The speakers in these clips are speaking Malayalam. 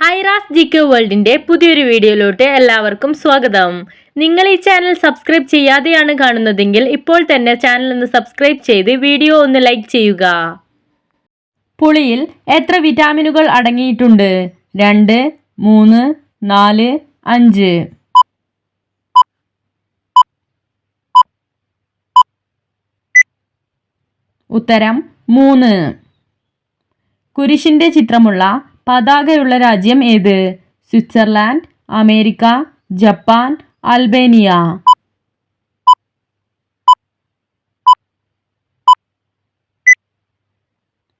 ഐറാസ് ജി കെ വേൾഡിന്റെ പുതിയൊരു വീഡിയോയിലോട്ട് എല്ലാവർക്കും സ്വാഗതം. നിങ്ങൾ ഈ ചാനൽ സബ്സ്ക്രൈബ് ചെയ്യാതെയാണ് കാണുന്നതെങ്കിൽ ഇപ്പോൾ തന്നെ ചാനൽ ഒന്ന് സബ്സ്ക്രൈബ് ചെയ്ത് വീഡിയോ ഒന്ന് ലൈക്ക് ചെയ്യുക. പുളിയിൽ എത്ര വിറ്റാമിനുകൾ അടങ്ങിയിട്ടുണ്ട്? രണ്ട് മൂന്ന് നാല് അഞ്ച്. ഉത്തരം മൂന്ന്. കുരിശിന്റെ ചിത്രമുള്ള പതാകയുള്ള രാജ്യം ഏത്? Switzerland America Japan Albania.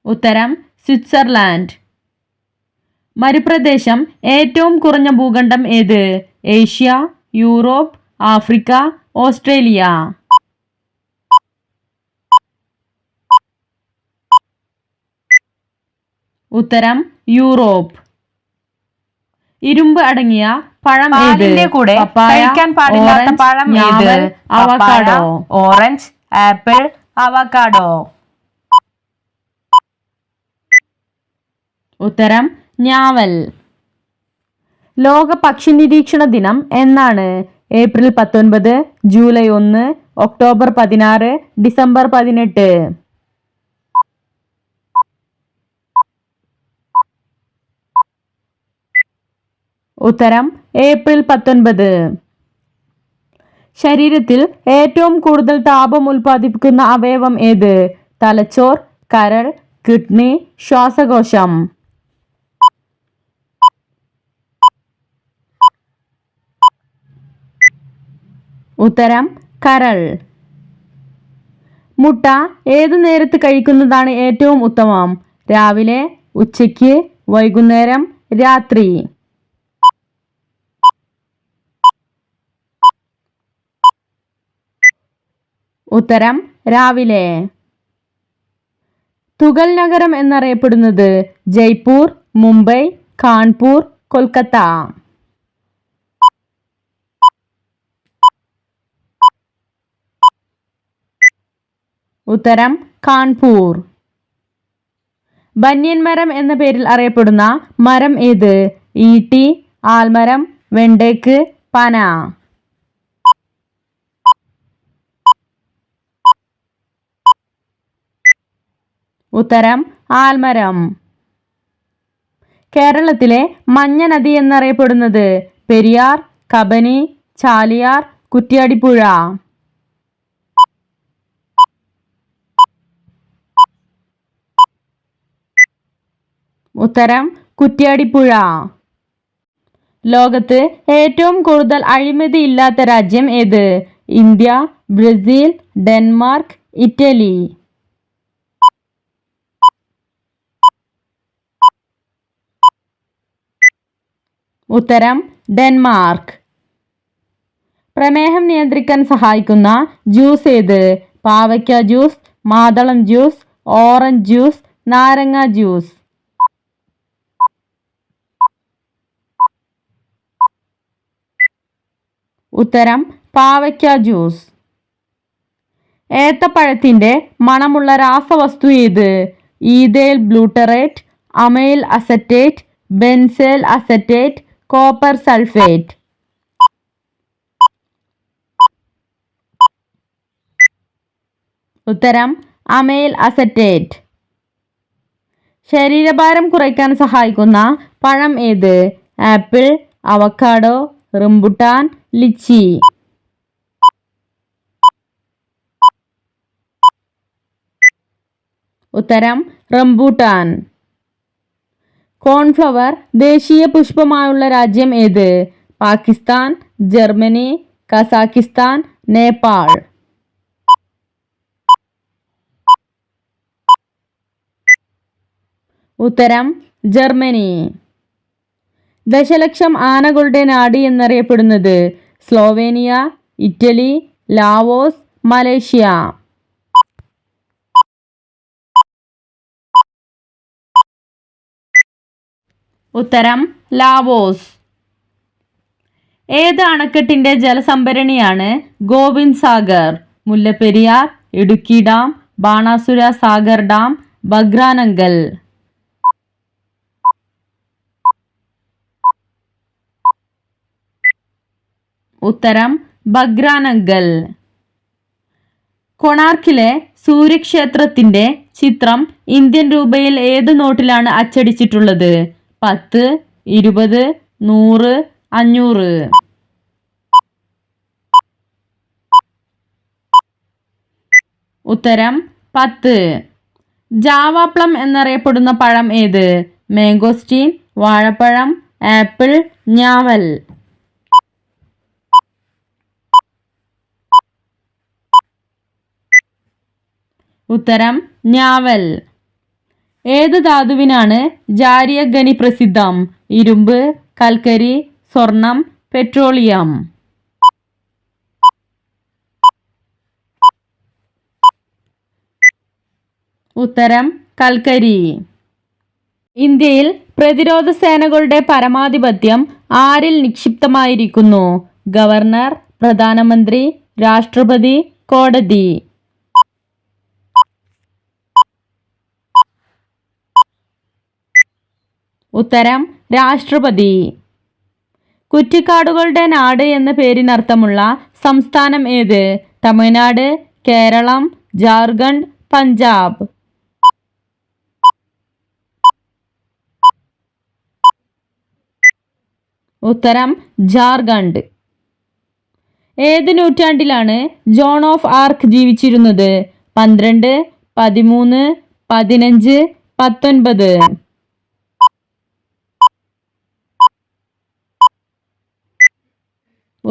ഉത്തരം സ്വിറ്റ്സർലാൻഡ്. മരുപ്രദേശം ഏറ്റവും കുറഞ്ഞ ഭൂഖണ്ഡം ഏത്? Asia Europe Africa Australia. ഉത്തരം യൂറോപ്പ്. ഇരുമ്പ് അടങ്ങിയ പഴം ഏത്? കൂടെ കഴിക്കാൻ പാടില്ലാത്ത പഴം ഏത്? അവക്കാഡോ ഓറഞ്ച് ആപ്പിൾ അവക്കാഡോ ഉത്തരം ഞാവൽ. ലോക പക്ഷി നിരീക്ഷണ ദിനം എന്നാണ്. ഏപ്രിൽ പത്തൊൻപത് ജൂലൈ ഒന്ന് ഒക്ടോബർ പതിനാറ് ഡിസംബർ പതിനെട്ട്. ഉത്തരം ഏപ്രിൽ പത്തൊൻപത്. ശരീരത്തിൽ ഏറ്റവും കൂടുതൽ താപം ഉൽപ്പാദിപ്പിക്കുന്ന അവയവം ഏത്? തലച്ചോർ കരൾ കിഡ്നി ശ്വാസകോശം. ഉത്തരം കരൾ. മുട്ട ഏതു നേരത്ത് കഴിക്കുന്നതാണ് ഏറ്റവും ഉത്തമം? രാവിലെ ഉച്ചയ്ക്ക് വൈകുന്നേരം രാത്രി. ഉത്തരം രാവിലെ. തുകൽ നഗരം എന്നറിയപ്പെടുന്നത് ജയ്പൂർ മുംബൈ കാൺപൂർ കൊൽക്കത്ത. ഉത്തരം കാൺപൂർ. ബന്യൻ മരം എന്ന പേരിൽ അറിയപ്പെടുന്ന മരം ഏത്? ഈട്ടി ആൽമരം വെണ്ടേക്ക് പന. ഉത്തരം ആൽമരം. കേരളത്തിലെ മഞ്ഞ നദി എന്നറിയപ്പെടുന്നത് പെരിയാർ കബനി ചാലിയാർ കുറ്റ്യാടിപ്പുഴ. ഉത്തരം കുറ്റ്യാടിപ്പുഴ. ലോകത്ത് ഏറ്റവും കൂടുതൽ അഴിമതി ഇല്ലാത്ത രാജ്യം ഏത്? India Brazil Denmark Italy. ഉത്തരം ഡെൻമാർക്ക്. പ്രമേഹം നിയന്ത്രിക്കാൻ സഹായിക്കുന്ന ജ്യൂസ് ഏത്? പാവയ്ക്ക ജ്യൂസ് മാതളം ജ്യൂസ് ഓറഞ്ച് ജ്യൂസ് നാരങ്ങ ജ്യൂസ്. ഉത്തരം പാവയ്ക്ക ജ്യൂസ്. ഏത്തപ്പഴത്തിന്റെ മണമുള്ള രാസവസ്തു ഏത്? Ethyl butyrate amyl acetate benzyl acetate copper sulphate ഉത്തരം അമൈൽ അസറ്റേറ്റ്. ശരീരഭാരം കുറയ്ക്കാൻ സഹായിക്കുന്ന പഴം ഏത്? Apple avocado rambutan lychee. ഉത്തരം റംബൂട്ടാൻ. കോൺഫ്ലവർ ദേശീയ പുഷ്പമായുള്ള രാജ്യം ഏത്? Pakistan Germany Kazakhstan Nepal. ഉത്തരം ജർമ്മനി. ദശലക്ഷം ആനകളുടെ നാടി എന്നറിയപ്പെടുന്നത് സ്ലോവേനിയ ഇറ്റലി ലാവോസ് മലേഷ്യ. ഉത്തരം ലാവോസ്. ഏത് അണക്കെട്ടിന്റെ ജലസംഭരണിയാണ് ഗോവിന്ദ് സാഗർ? മുല്ലപ്പെരിയാർ ഇടുക്കി ഡാം ബാണാസുര സാഗർ ഡാം ബഗ്രാനങ്കൽ ഉത്തരം ബഗ്രാനങ്കൽ കൊണാർക്കിലെ സൂര്യക്ഷേത്രത്തിന്റെ ചിത്രം ഇന്ത്യൻ രൂപയിൽ ഏത് നോട്ടിലാണ് അച്ചടിച്ചിട്ടുള്ളത്? പത്ത് ഇരുപത് നൂറ് അഞ്ഞൂറ്. ഉത്തരം പത്ത്. ജാവാപ്ലം എന്നറിയപ്പെടുന്ന പഴം ഏത്? മാംഗോസ്റ്റീൻ വാഴപ്പഴം ആപ്പിൾ ഞാവൽ. ഉത്തരം ഞാവൽ. ഏത് ധാതുവിനാണ് ജാരിയഗനി പ്രസിദ്ധം? ഇരുമ്പ് കൽക്കരി സ്വർണം പെട്രോളിയം. ഉത്തരം കൽക്കരി. ഇന്ത്യയിൽ പ്രതിരോധ സേനകളുടെ പരമാധിപത്യം ആരിൽ നിക്ഷിപ്തമായിരിക്കുന്നു? ഗവർണർ പ്രധാനമന്ത്രി രാഷ്ട്രപതി കോടതി. ഉത്തരം രാഷ്ട്രപതി. കുറ്റിക്കാടുകളുടെ നാട് എന്ന പേരിനർത്ഥമുള്ള സംസ്ഥാനം ഏത്? തമിഴ്നാട് കേരളം ജാർഖണ്ഡ് പഞ്ചാബ്. ഉത്തരം ജാർഖണ്ഡ്. ഏത് നൂറ്റാണ്ടിലാണ് ജോൺ ഓഫ് ആർക്ക് ജീവിച്ചിരുന്നത്? പന്ത്രണ്ട് പതിമൂന്ന് പതിനഞ്ച് പത്തൊൻപത്.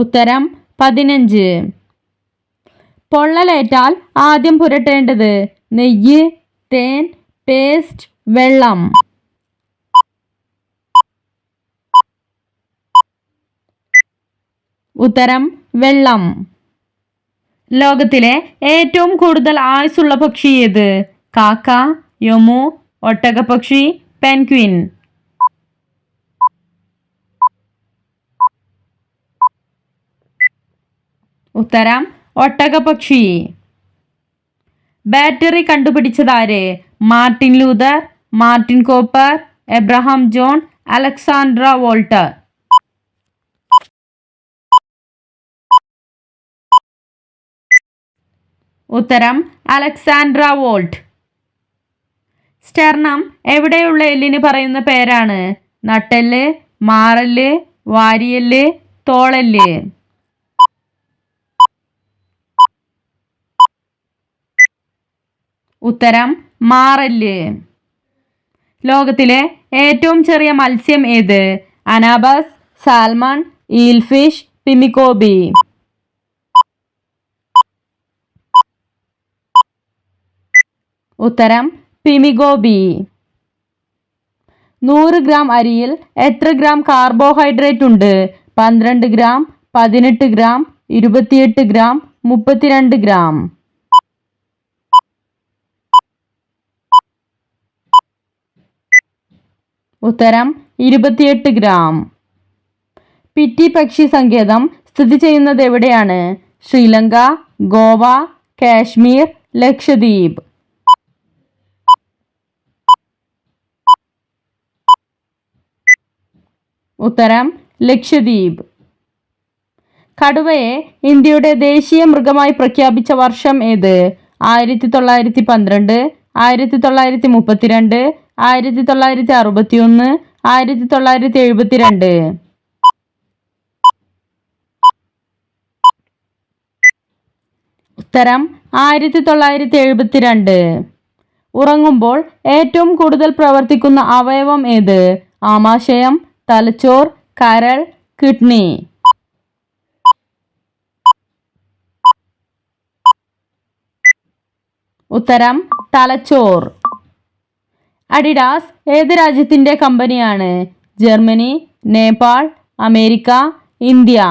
ഉത്തരം പതിനഞ്ച്. പൊള്ളലേറ്റാൽ ആദ്യം പുരട്ടേണ്ടത് നെയ്യ് തേൻ പേസ്റ്റ് വെള്ളം. ഉത്തരം വെള്ളം. ലോകത്തിലെ ഏറ്റവും കൂടുതൽ ആയുസ്സുള്ള പക്ഷി ഏത്? കാക്ക യമു ഒട്ടകപ്പക്ഷി പെൻക്വിൻ ഉത്തരം ഒട്ടകപക്ഷി. Battery കണ്ടുപിടിച്ചതാര്? Martin Luther Martin Cooper Abraham John Alexandra Volta. ഉത്തരം അലക്സാൻഡ്ര വോൾട്ട്. സ്റ്റെർണം എവിടെയുള്ള എല്ലിന് പറയുന്ന പേരാണ്? നട്ടെല്ല് മാറൽ വാരിയൽ തോളൽ ഉത്തരം മാറൽ ലോകത്തിലെ ഏറ്റവും ചെറിയ മത്സ്യം ഏത്? അനാബസ് സാൽമൺ ഈൽഫിഷ് പിമിക്കോബി ഉത്തരം പിമിഗോബി. നൂറ് ഗ്രാം അരിയിൽ എത്ര ഗ്രാം കാർബോഹൈഡ്രേറ്റ് ഉണ്ട്? പന്ത്രണ്ട് ഗ്രാം പതിനെട്ട് ഗ്രാം ഇരുപത്തിയെട്ട് ഗ്രാം മുപ്പത്തിരണ്ട് ഗ്രാം. ഉത്തരം ഇരുപത്തിയെട്ട് ഗ്രാം. പിറ്റി പക്ഷി സങ്കേതം സ്ഥിതി ചെയ്യുന്നത് എവിടെയാണ്? ശ്രീലങ്ക ഗോവ കാശ്മീർ ലക്ഷദ്വീപ്. ഉത്തരം ലക്ഷദ്വീപ്. കടുവയെ ഇന്ത്യയുടെ ദേശീയ മൃഗമായി പ്രഖ്യാപിച്ച വർഷം ഏത്? ആയിരത്തി തൊള്ളായിരത്തി പന്ത്രണ്ട് ആയിരത്തി തൊള്ളായിരത്തി മുപ്പത്തിരണ്ട് ആയിരത്തി തൊള്ളായിരത്തി അറുപത്തി ഒന്ന് ആയിരത്തി തൊള്ളായിരത്തി എഴുപത്തിരണ്ട് ഉത്തരം ആയിരത്തി തൊള്ളായിരത്തി എഴുപത്തിരണ്ട് ഉറങ്ങുമ്പോൾ ഏറ്റവും കൂടുതൽ പ്രവർത്തിക്കുന്ന അവയവം ഏത്? ആമാശയം തലച്ചോർ കരൾ കിഡ്നി. ഉത്തരം തലച്ചോർ. അഡിഡാസ് ഏത് രാജ്യത്തിന്റെ കമ്പനിയാണ്? Germany Nepal America India.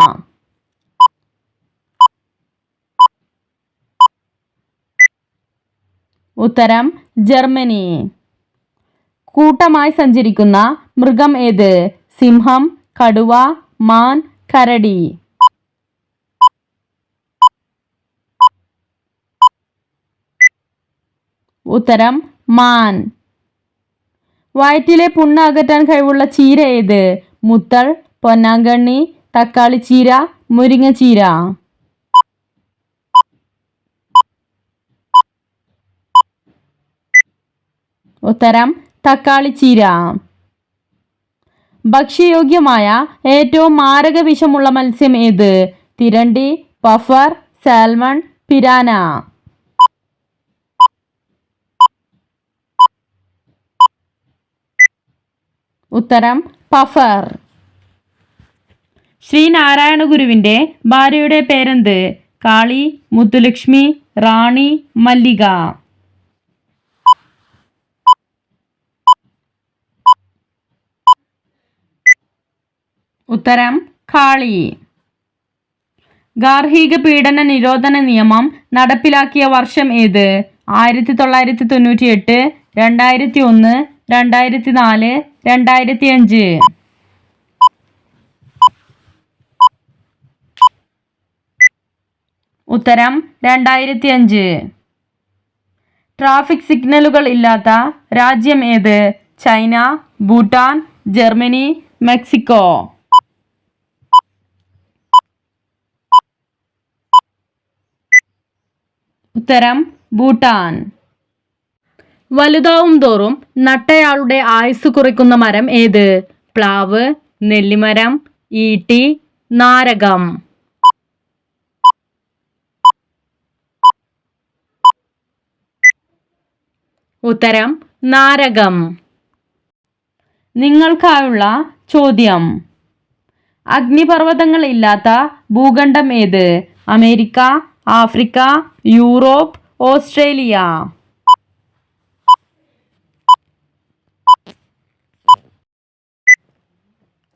ഉത്തരം ജർമ്മനി. കൂട്ടമായി സഞ്ചരിക്കുന്ന മൃഗം ഏത്? സിംഹം കടുവ മാൻ കരടി. ഉത്തരം മാൻ. വയറ്റിലെ പുണ്ണ് അകറ്റാൻ കഴിവുള്ള ചീര ഏത്? മുത്തൾ പൊന്നാങ്കണ്ണി തക്കാളി ചീര മുരിങ്ങ ചീര. ഉത്തരം തക്കാളി ചീര. ഭക്ഷ്യയോഗ്യമായ ഏറ്റവും മാരക വിഷമുള്ള മത്സ്യം ഏത്? തിരണ്ടി പഫർ സാൽമൺ പിരാന. ഉത്തരം പഫർ. ശ്രീനാരായണ ഗുരുവിന്റെ ഭാര്യയുടെ പേരെന്ത്? കാളി മുത്തുലക്ഷ്മി റാണി മല്ലിക. ഉത്തരം കാളി. ഗാർഹിക പീഡന നിരോധന നിയമം നടപ്പിലാക്കിയ വർഷം ഏത്? ആയിരത്തി തൊള്ളായിരത്തി തൊണ്ണൂറ്റി എട്ട് രണ്ടായിരത്തി ഒന്ന് രണ്ടായിരത്തി നാല് രണ്ടായിരത്തി അഞ്ച് ഉത്തരം രണ്ടായിരത്തി അഞ്ച് ട്രാഫിക് സിഗ്നലുകൾ ഇല്ലാത്ത രാജ്യം ഏത്? China Bhutan Germany Mexico. ഉത്തരം ഭൂട്ടാൻ. വലുതാവും തോറും നട്ടയാളുടെ ആയുസ് കുറയ്ക്കുന്ന മരം ഏത്? പ്ലാവ് നെല്ലിമരം ഈട്ടി നാരകം. ഉത്തരം നാരകം. നിങ്ങൾക്കായുള്ള ചോദ്യം. അഗ്നിപർവതങ്ങൾ ഇല്ലാത്ത ഭൂഖണ്ഡം ഏത്? America Africa Europe Australia.